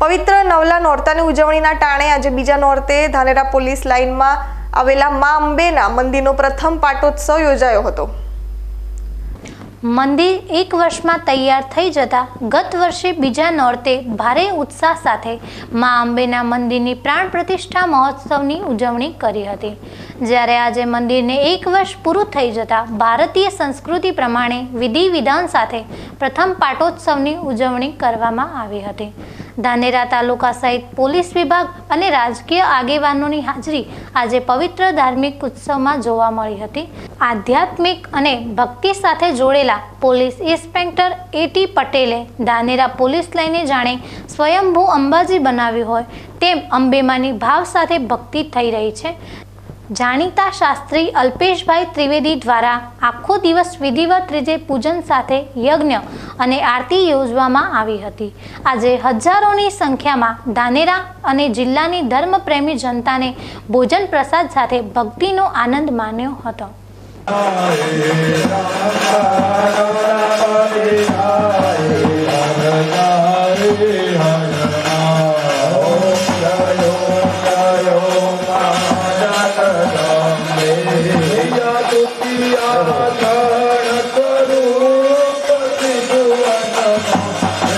પવિત્ર નવલા નોરતાની ઉજવણીના ટાણે આજે બીજા નોરતે ધાનેરા પોલીસ લાઇનમાં આવેલા મા અંબેના મંદિરનો પ્રથમ પાટોત્સવ યોજાયો હતો. મંદિર એક વર્ષમાં તૈયાર થઈ જતા ગત વર્ષે બીજા નોરતે ભારે ઉત્સાહ સાથે મા અંબેના મંદિરની પ્રાણ પ્રતિષ્ઠા મહોત્સવની ઉજવણી કરી હતી. જ્યારે આજે મંદિરને એક વર્ષ પૂરું થઈ જતા ભારતીય સંસ્કૃતિ પ્રમાણે વિધિ વિધાન સાથે પ્રથમ પાટોત્સવની ઉજવણી કરવામાં આવી હતી. ધાનેરા તાલુકા સહિત પોલીસ વિભાગ અને રાજકીય આગેવાનોની હાજરી આજે પવિત્ર ધાર્મિક ઉત્સવમાં જોવા મળી હતી. આધ્યાત્મિક અને ભક્તિ સાથે જોડેલા પોલીસ ઇન્સ્પેક્ટર એટી પટેલે ધાનેરા પોલીસ લાઈને જાણે સ્વયંભૂ અંબાજી બનાવ્યું હોય તેમ અંબેમાની ભાવ સાથે ભક્તિ થઈ રહી છે. જાણીતા શાસ્ત્રી અલ્પેશભાઈ ત્રિવેદી દ્વારા આખો દિવસ વિધિવત રીતે પૂજન સાથે યજ્ઞ અને આરતી યોજવામાં આવી હતી આજે હજારોની સંખ્યામાં ધાનેરા અને જિલ્લાની ધર્મપ્રેમી જનતાને ભોજન પ્રસાદ સાથે ભક્તિનો આનંદ માન્યો હતો